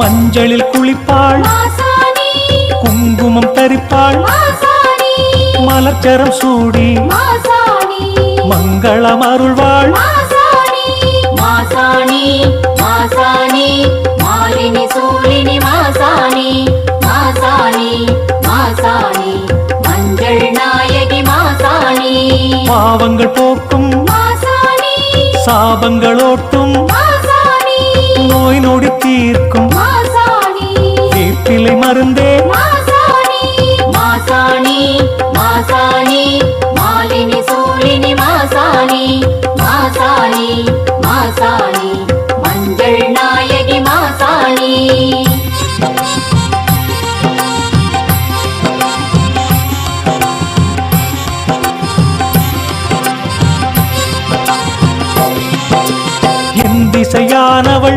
மஞ்சளில் குளிப்பாள். குங்குமம் தரிப்பாள். மாசாணி. மலர்ச்சரம் சூடி. மங்களம் அருள்வாள். மாசாணி. மாசாணி. மாலினி சூலினி மாசாணி. மாசாணி. மாசாணி. மஞ்சள் நாயகி மாசாணி. பாவங்கள் போக்கும். சாபங்கள் ஓட்டும். நோய் நொடி தீர்க்கும். மருந்தே மாசாணி மாசாணி மாசாணி மாலினி சூலினி மாசாணி மாசாணி மாசாணி மஞ்சள் நாயகி மாசாணி. என் திசையானவள்